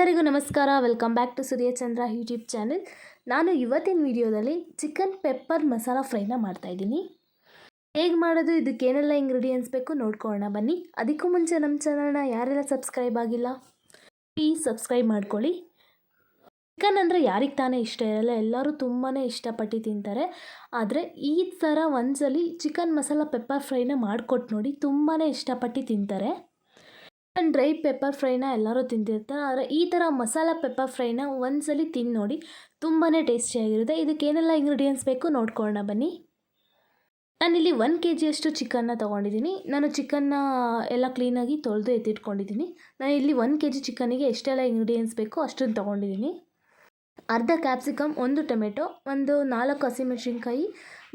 ಎಲ್ಲರಿಗೂ ನಮಸ್ಕಾರ. Welcome back to Suryachandra YouTube channel ನಾನು ಇವತ್ತಿನ ವಿಡಿಯೋದಲ್ಲಿ ಚಿಕನ್ ಪೆಪ್ಪರ್ ಮಸಾಲ ಫ್ರೈನ ಮಾಡ್ತಾಯಿದ್ದೀನಿ ಹೇಗೆ ಮಾಡೋದು ಇದಕ್ಕೆ ಏನೆಲ್ಲ ಇಂಗ್ರೀಡಿಯೆಂಟ್ಸ್ ಬೇಕು ನೋಡ್ಕೊಳ್ಳೋಣ ಬನ್ನಿ. ಅದಕ್ಕೂ ಮುಂಚೆ ನಮ್ಮ ಚಾನಲ್ನ ಯಾರೆಲ್ಲ ಸಬ್ಸ್ಕ್ರೈಬ್ ಆಗಿಲ್ಲ ಪ್ಲೀಸ್ ಸಬ್ಸ್ಕ್ರೈಬ್ ಮಾಡ್ಕೊಳ್ಳಿ. ಚಿಕನ್ ಅಂದರೆ ಯಾರಿಗೆ ತಾನೇ ಇಷ್ಟ ಇರಲ್ಲ, ಎಲ್ಲರೂ ತುಂಬಾ ಇಷ್ಟಪಟ್ಟು ತಿಂತಾರೆ. ಆದರೆ ಈ ಥರ ಒಂದ್ಸಲಿ ಚಿಕನ್ ಮಸಾಲ ಪೆಪ್ಪರ್ ಫ್ರೈನ ಮಾಡಿಕೊಟ್ಟು ನೋಡಿ ತುಂಬಾ ಇಷ್ಟಪಟ್ಟು ತಿಂತಾರೆ. ಡ್ರೈ ಪೆಪ್ಪರ್ ಫ್ರೈನ ಎಲ್ಲರೂ ತಿಂತಿರ್ತಾರೆ. ಆದರೆ ಈ ಥರ ಮಸಾಲ ಪೆಪ್ಪರ್ ಫ್ರೈನ ಒಂದ್ಸಲಿ ತಿಂದು ನೋಡಿ ತುಂಬಾ ಟೇಸ್ಟಿಯಾಗಿರುತ್ತೆ ಇದಕ್ಕೆ ಏನೆಲ್ಲ ಇಂಗ್ರೀಡಿಯೆಂಟ್ಸ್ ಬೇಕು ನೋಡ್ಕೊಳ್ಳೋಣ ಬನ್ನಿ. ನಾನಿಲ್ಲಿ ಒನ್ ಕೆ ಜಿಯಷ್ಟು ಚಿಕನ್ನ ತೊಗೊಂಡಿದ್ದೀನಿ. ನಾನು ಚಿಕನ್ನ ಎಲ್ಲ ಕ್ಲೀನಾಗಿ ತೊಳೆದು ಎತ್ತಿಟ್ಕೊಂಡಿದ್ದೀನಿ. ನಾನು ಇಲ್ಲಿ ಒನ್ ಕೆ ಜಿ ಚಿಕನ್ನಿಗೆ ಎಷ್ಟೆಲ್ಲ ಇಂಗ್ರೀಡಿಯೆಂಟ್ಸ್ ಬೇಕೋ ಅಷ್ಟನ್ನು ತೊಗೊಂಡಿದ್ದೀನಿ. ಅರ್ಧ ಕ್ಯಾಪ್ಸಿಕಮ್ ಒಂದು ಟೊಮೆಟೊ ಒಂದು ನಾಲ್ಕು ಹಸಿಮೆಣಸಿನ್ಕಾಯಿ,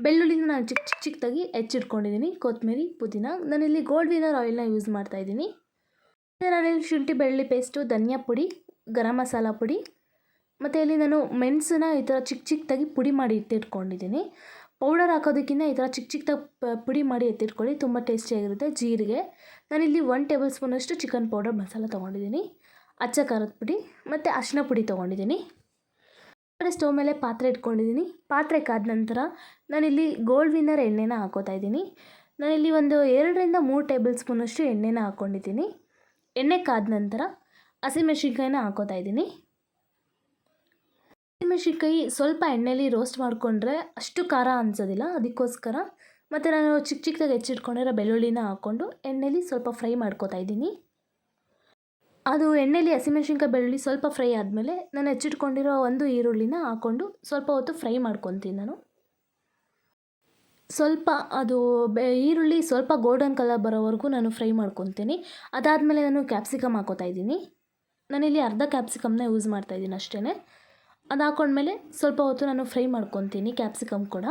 ಬೆಳ್ಳುಳ್ಳಿನ ನಾನು ಚಿಕ್ಕ ಚಿಕ್ಕ ಚಿಕ್ಕದಾಗಿ ಹೆಚ್ಚಿಟ್ಕೊಂಡಿದ್ದೀನಿ. ಕೊತ್ತಂಬರಿ ಪುದೀನ, ನಾನಿಲ್ಲಿ ಗೋಲ್ಡ್ ವಿನರ್ ಆಯಿಲ್ನ ಯೂಸ್ ಮಾಡ್ತಾಯಿದ್ದೀನಿ ನಾನಿಲ್ಲಿ ಶುಂಠಿ, ಬೆಳ್ಳುಳ್ಳಿ ಪೇಸ್ಟು ಧನಿಯಾ ಪುಡಿ, ಗರಂ ಮಸಾಲ ಪುಡಿ ಮತ್ತು ಇಲ್ಲಿ ನಾನು ಮೆಣಸನ್ನ ಈ ಥರ ಚಿಕ್ಕ ಚಿಕ್ಕದಾಗಿ ಪುಡಿ ಮಾಡಿ ಎತ್ತಿಟ್ಕೊಂಡಿದ್ದೀನಿ. ಪೌಡರ್ ಹಾಕೋದಕ್ಕಿಂತ ಈ ಥರ ಚಿಕ್ಕ ಚಿಕ್ಕದಾಗಿ ಪುಡಿ ಮಾಡಿ ಎತ್ತಿಟ್ಕೊಳ್ಳಿ, ತುಂಬ ಟೇಸ್ಟಿಯಾಗಿರುತ್ತೆ ಜೀರಿಗೆ. ನಾನಿಲ್ಲಿ ಒನ್ ಟೇಬಲ್ ಸ್ಪೂನಷ್ಟು ಚಿಕನ್ ಪೌಡರ್ ಮಸಾಲ ತೊಗೊಂಡಿದ್ದೀನಿ, ಅಚ್ಚ ಖಾರದ ಪುಡಿ ಮತ್ತು ಅರಿಶಿನ ಪುಡಿ ತೊಗೊಂಡಿದ್ದೀನಿ. ಕಡೆ ಸ್ಟವ್ ಮೇಲೆ ಪಾತ್ರೆ ಇಟ್ಕೊಂಡಿದ್ದೀನಿ. ಪಾತ್ರೆ ಕಾದ ನಂತರ ನಾನಿಲ್ಲಿ ಗೋಲ್ಡ್ ವಿನ್ನರ್ ಎಣ್ಣೆನ ಹಾಕೋತಾ ಇದ್ದೀನಿ. ನಾನಿಲ್ಲಿ ಒಂದು ಎರಡರಿಂದ ಮೂರು ಟೇಬಲ್ ಸ್ಪೂನಷ್ಟು ಎಣ್ಣೆನ ಹಾಕ್ಕೊಂಡಿದ್ದೀನಿ ಎಣ್ಣೆ ಕಾದ ನಂತರ ಹಸಿಮೆಣ್ಸಿನ್ಕಾಯಿನ ಹಾಕೋತಾ ಇದ್ದೀನಿ. ಹಸಿಮೆಣ್ಸಿನ್ಕಾಯಿ ಸ್ವಲ್ಪ ಎಣ್ಣೆಲಿ ರೋಸ್ಟ್ ಮಾಡಿಕೊಂಡ್ರೆ ಅಷ್ಟು ಖಾರ ಅನ್ಸೋದಿಲ್ಲ, ಅದಕ್ಕೋಸ್ಕರ ಮತ್ತು ನಾನು ಚಿಕ್ಕ ಚಿಕ್ಕದಾಗಿ ಹೆಚ್ಚಿಟ್ಕೊಂಡಿರೋ ಬೆಳ್ಳುಳ್ಳಿನ ಹಾಕ್ಕೊಂಡು ಎಣ್ಣೆಲಿ ಸ್ವಲ್ಪ ಫ್ರೈ ಮಾಡ್ಕೋತಾ ಇದ್ದೀನಿ. ಅದು ಎಣ್ಣೆಲಿ ಹಸಿಮೆಣ್ಸಿನ್ಕಾಯಿ ಬೆಳ್ಳುಳ್ಳಿ ಸ್ವಲ್ಪ ಫ್ರೈ ಆದಮೇಲೆ ನಾನು ಹೆಚ್ಚಿಟ್ಕೊಂಡಿರೋ ಒಂದು ಈರುಳ್ಳಿನ ಹಾಕ್ಕೊಂಡು ಸ್ವಲ್ಪ ಹೊತ್ತು ಫ್ರೈ ಮಾಡ್ಕೊತೀನಿ ನಾನು. ಸ್ವಲ್ಪ ಅದು ಈರುಳ್ಳಿ ಸ್ವಲ್ಪ ಗೋಲ್ಡನ್ ಕಲರ್ ಬರೋವರೆಗೂ ನಾನು ಫ್ರೈ ಮಾಡ್ಕೊತೀನಿ. ಅದಾದಮೇಲೆ ನಾನು ಕ್ಯಾಪ್ಸಿಕಮ್ ಹಾಕೋತಾ ಇದ್ದೀನಿ. ನಾನಿಲ್ಲಿ ಅರ್ಧ ಕ್ಯಾಪ್ಸಿಕಮ್ನ ಯೂಸ್ ಮಾಡ್ತಾ ಇದ್ದೀನಿ ಅಷ್ಟೇ ಅದು ಹಾಕೊಂಡ್ಮೇಲೆ ಸ್ವಲ್ಪ ಹೊತ್ತು ನಾನು ಫ್ರೈ ಮಾಡ್ಕೊತೀನಿ ಕ್ಯಾಪ್ಸಿಕಮ್ ಕೂಡ.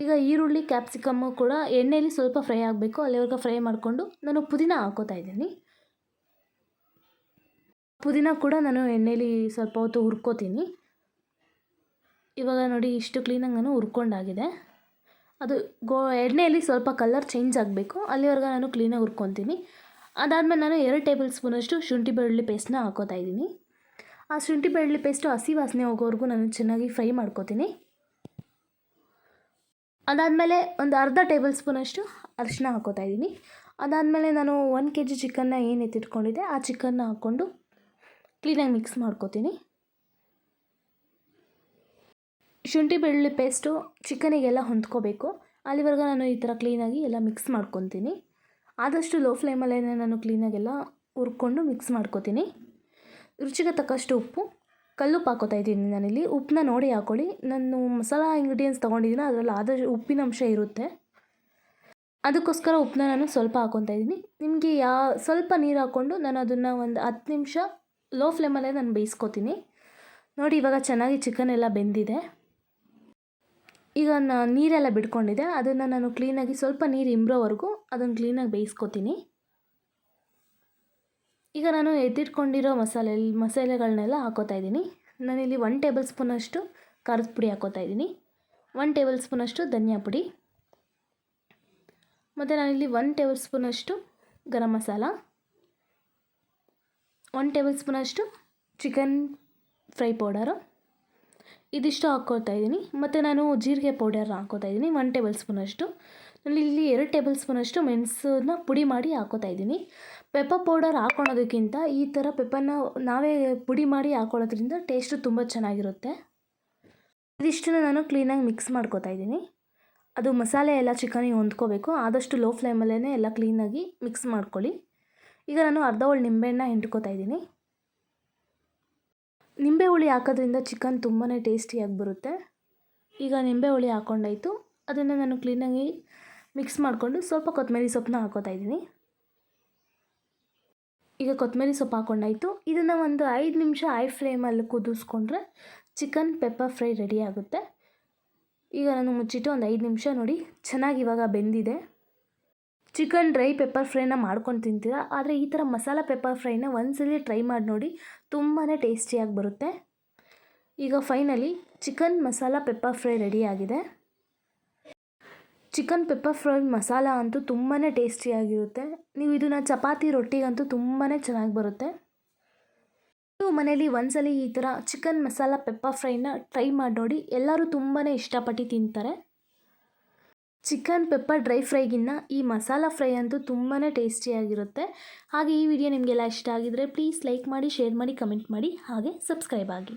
ಈಗ ಈರುಳ್ಳಿ ಕ್ಯಾಪ್ಸಿಕಮ್ಮು ಕೂಡ ಎಣ್ಣೆಯಲ್ಲಿ ಸ್ವಲ್ಪ ಫ್ರೈ ಆಗಬೇಕು. ಅಲ್ಲಿವರೆಗೂ ಫ್ರೈ ಮಾಡಿಕೊಂಡು ನಾನು ಪುದೀನ ಹಾಕೋತಾ ಇದ್ದೀನಿ. ಪುದೀನ ಕೂಡ ನಾನು ಎಣ್ಣೆಯಲ್ಲಿ ಸ್ವಲ್ಪ ಹೊತ್ತು ಹುರ್ಕೋತೀನಿ. ಇವಾಗ ನೋಡಿ ಇಷ್ಟು ಕ್ಲೀನಾಗಿ ನಾನು ಹುರ್ಕೊಂಡಾಗಿದೆ. ಅದು ಗೋ ಎಣ್ಣೆಯಲ್ಲಿ ಸ್ವಲ್ಪ ಕಲರ್ ಚೇಂಜ್ ಆಗಬೇಕು. ಅಲ್ಲಿವರೆಗೂ ನಾನು ಕ್ಲೀನಾಗಿ ಹುರ್ಕೊತೀನಿ. ಅದಾದಮೇಲೆ ನಾನು ಎರಡು ಟೇಬಲ್ ಸ್ಪೂನಷ್ಟು ಶುಂಠಿ ಬೆಳ್ಳುಳ್ಳಿ ಪೇಸ್ಟ್ನ ಹಾಕೋತಾ ಇದ್ದೀನಿ. ಆ ಶುಂಠಿ ಬೆಳ್ಳುಳ್ಳಿ ಪೇಸ್ಟು ಹಸಿ ವಾಸನೆ ಹೋಗೋವರೆಗೂ ನಾನು ಚೆನ್ನಾಗಿ ಫ್ರೈ ಮಾಡ್ಕೋತೀನಿ. ಅದಾದಮೇಲೆ ಒಂದು ಅರ್ಧ ಟೇಬಲ್ ಸ್ಪೂನಷ್ಟು ಅರಿಶಿನ ಹಾಕೋತಾ ಇದ್ದೀನಿ. ಅದಾದಮೇಲೆ ನಾನು ಒನ್ ಕೆ ಜಿ ಚಿಕನ್ನ ಏನು ಎತ್ತಿಟ್ಕೊಂಡಿದ್ದೆ, ಆ ಚಿಕನ್ನ ಹಾಕ್ಕೊಂಡು ಕ್ಲೀನಾಗಿ ಮಿಕ್ಸ್ ಮಾಡ್ಕೋತೀನಿ. ಶುಂಠಿ ಬೆಳ್ಳುಳ್ಳಿ ಪೇಸ್ಟು ಚಿಕನಿಗೆಲ್ಲ ಹೊಂದ್ಕೋಬೇಕು. ಅಲ್ಲಿವರೆಗೂ ನಾನು ಈ ಥರ ಕ್ಲೀನಾಗಿ ಎಲ್ಲ ಮಿಕ್ಸ್ ಮಾಡ್ಕೊತೀನಿ. ಆದಷ್ಟು ಲೋ ಫ್ಲೇಮಲ್ಲೇ ನಾನು ಕ್ಲೀನಾಗೆಲ್ಲ ಹುರ್ಕೊಂಡು ಮಿಕ್ಸ್ ಮಾಡ್ಕೋತೀನಿ. ರುಚಿಗೆ ತಕ್ಕಷ್ಟು ಉಪ್ಪು. ಕಲ್ಲುಪ್ಪು ಹಾಕೋತಾ ಇದ್ದೀನಿ ನಾನಿಲ್ಲಿ. ಉಪ್ಪನ್ನ ನೋಡಿ ಹಾಕೊಳ್ಳಿ. ನಾನು ಮಸಾಲ ಇಂಗ್ರೀಡಿಯೆಂಟ್ಸ್ ತೊಗೊಂಡಿದ್ದೀನಿ. ಅದರಲ್ಲಿ ಆದಷ್ಟು ಉಪ್ಪಿನ ಅಂಶ ಇರುತ್ತೆ. ಅದಕ್ಕೋಸ್ಕರ ಉಪ್ಪನ್ನ ನಾನು ಸ್ವಲ್ಪ ಹಾಕೊತಾ ಇದ್ದೀನಿ. ನಿಮಗೆ ಯಾ, ಸ್ವಲ್ಪ ನೀರು ಹಾಕ್ಕೊಂಡು ನಾನು ಅದನ್ನು ಒಂದು ಹತ್ತು ನಿಮಿಷ ಲೋ ಫ್ಲೇಮಲ್ಲೇ ನಾನು ಬೇಯಿಸ್ಕೊತೀನಿ. ನೋಡಿ ಇವಾಗ ಚೆನ್ನಾಗಿ ಚಿಕನ್ ಎಲ್ಲ ಬೆಂದಿದೆ. ಈಗ ನಾನು ನೀರೆಲ್ಲ ಬಿಟ್ಕೊಂಡಿದೆ ಅದನ್ನು ನಾನು ಕ್ಲೀನಾಗಿ ಸ್ವಲ್ಪ ನೀರು ಇಂಬ್ರೋವರೆಗೂ ಅದನ್ನು ಕ್ಲೀನಾಗಿ ಬೇಯಿಸ್ಕೊತೀನಿ. ಈಗ ನಾನು ಎತ್ತಿಟ್ಕೊಂಡಿರೋ ಮಸಾಲೆ ಮಸಾಲೆಗಳನ್ನೆಲ್ಲ ಹಾಕೋತಾ ಇದ್ದೀನಿ. ನಾನಿಲ್ಲಿ ಒನ್ ಟೇಬಲ್ ಸ್ಪೂನಷ್ಟು ಖಾರದ ಪುಡಿ ಹಾಕೋತಾ ಇದ್ದೀನಿ. ಒನ್ ಟೇಬಲ್ ಸ್ಪೂನಷ್ಟು ಧನಿಯಾ ಪುಡಿ. ಮತ್ತು ನಾನಿಲ್ಲಿ ಒನ್ ಟೇಬಲ್ ಸ್ಪೂನಷ್ಟು ಗರಂ ಮಸಾಲ. ಒನ್ ಟೇಬಲ್ ಸ್ಪೂನಷ್ಟು ಚಿಕನ್ ಫ್ರೈ ಪೌಡರು ಇದಿಷ್ಟು ಹಾಕ್ಕೊಳ್ತಾ ಇದ್ದೀನಿ. ಮತ್ತು ನಾನು ಜೀರಿಗೆ ಪೌಡರ್ ಹಾಕೋತಾ ಇದ್ದೀನಿ. ಒನ್ ಟೇಬಲ್ ಸ್ಪೂನಷ್ಟು ನಾನು ಇಲ್ಲಿ ಎರಡು ಟೇಬಲ್ ಸ್ಪೂನಷ್ಟು ಮೆಣಸನ್ನ ಪುಡಿ ಮಾಡಿ ಹಾಕೋತಾ ಇದ್ದೀನಿ. ಪೆಪ್ಪರ್ ಪೌಡರ್ ಹಾಕ್ಕೊಳೋದಕ್ಕಿಂತ ಈ ಥರ ಪೆಪ್ಪರ್ನ ನಾವೇ ಪುಡಿ ಮಾಡಿ ಹಾಕೊಳ್ಳೋದ್ರಿಂದ ಟೇಸ್ಟು ತುಂಬ ಚೆನ್ನಾಗಿರುತ್ತೆ. ಇದಿಷ್ಟನ್ನು ನಾನು ಕ್ಲೀನಾಗಿ ಮಿಕ್ಸ್ ಮಾಡ್ಕೋತಾ ಇದ್ದೀನಿ. ಅದು ಮಸಾಲೆ ಎಲ್ಲ ಚಿಕನಿಗೆ ಹೊಂದ್ಕೋಬೇಕು. ಆದಷ್ಟು ಲೋ ಫ್ಲೇಮಲ್ಲೇ ಎಲ್ಲ ಕ್ಲೀನಾಗಿ ಮಿಕ್ಸ್ ಮಾಡ್ಕೊಳ್ಳಿ. ಈಗ ನಾನು ಅರ್ಧ ಒಳ್ಳೆ ನಿಂಬೆಹಣ್ಣ ಹಿಂಡ್ಕೋತಾ ಇದ್ದೀನಿ. ನಿಂಬೆ ಹುಳಿ ಹಾಕೋದ್ರಿಂದ ಚಿಕನ್ ತುಂಬಾ ಟೇಸ್ಟಿಯಾಗಿ ಬರುತ್ತೆ. ಈಗ ನಿಂಬೆ ಹುಳಿ ಹಾಕ್ಕೊಂಡಾಯಿತು ಅದನ್ನು ನಾನು ಕ್ಲೀನಾಗಿ ಮಿಕ್ಸ್ ಮಾಡಿಕೊಂಡು ಸ್ವಲ್ಪ ಕೊತ್ತಂಬರಿ ಸೊಪ್ಪನ್ನ ಹಾಕೋತಾ ಇದ್ದೀನಿ. ಈಗ ಕೊತ್ತಂಬರಿ ಸೊಪ್ಪು ಹಾಕ್ಕೊಂಡಾಯಿತು ಇದನ್ನು ಒಂದು ಐದು ನಿಮಿಷ ಐ ಫ್ಲೇಮಲ್ಲಿ ಕುದಿಸ್ಕೊಂಡ್ರೆ ಚಿಕನ್ ಪೆಪ್ಪರ್ ಫ್ರೈ ರೆಡಿ ಆಗುತ್ತೆ. ಈಗ ನಾನು ಮುಚ್ಚಿಟ್ಟು ಒಂದು ಐದು ನಿಮಿಷ ನೋಡಿ, ಚೆನ್ನಾಗಿ ಇವಾಗ ಬೆಂದಿದೆ. ಚಿಕನ್ ಡ್ರೈ ಪೆಪ್ಪರ್ ಫ್ರೈನ ಮಾಡ್ಕೊಂಡು ತಿಂತೀರಾ? ಆದರೆ ಈ ಥರ ಮಸಾಲ ಪೆಪ್ಪರ್ ಫ್ರೈನ ಒಂದ್ಸಲಿ ಟ್ರೈ ಮಾಡಿ ನೋಡಿ ತುಂಬಾ ಟೇಸ್ಟಿಯಾಗಿ ಬರುತ್ತೆ. ಈಗ finally chicken masala pepper fry ರೆಡಿಯಾಗಿದೆ ಚಿಕನ್ ಪೆಪ್ಪರ್ ಫ್ರೈ ಮಸಾಲ ಅಂತೂ ತುಂಬಾ ಟೇಸ್ಟಿಯಾಗಿರುತ್ತೆ. ನೀವು ಇದನ್ನು ಚಪಾತಿ ರೊಟ್ಟಿಗಂತೂ ತುಂಬಾ ಚೆನ್ನಾಗಿ ಬರುತ್ತೆ. ನೀವು ಮನೇಲಿ ಒಂದ್ಸಲಿ ಈ ಥರ ಚಿಕನ್ ಮಸಾಲ ಪೆಪ್ಪರ್ ಫ್ರೈನ ಟ್ರೈ ಮಾಡಿ ನೋಡಿ, ಎಲ್ಲರೂ ತುಂಬಾ ಇಷ್ಟಪಟ್ಟು ತಿಂತಾರೆ. ಚಿಕನ್ ಪೆಪ್ಪರ್ ಡ್ರೈ ಫ್ರೈಗಿನ್ನ ಈ ಮಸಾಲ ಫ್ರೈ ಅಂತೂ ತುಂಬಾ ಟೇಸ್ಟಿಯಾಗಿರುತ್ತೆ. ಹಾಗೆ ಈ ವಿಡಿಯೋ ನಿಮಗೆಲ್ಲ ಇಷ್ಟ ಆಗಿದರೆ ಪ್ಲೀಸ್ ಲೈಕ್ ಮಾಡಿ, ಶೇರ್ ಮಾಡಿ, ಕಮೆಂಟ್ ಮಾಡಿ, ಹಾಗೆ ಸಬ್ಸ್ಕ್ರೈಬ್ ಆಗಿ.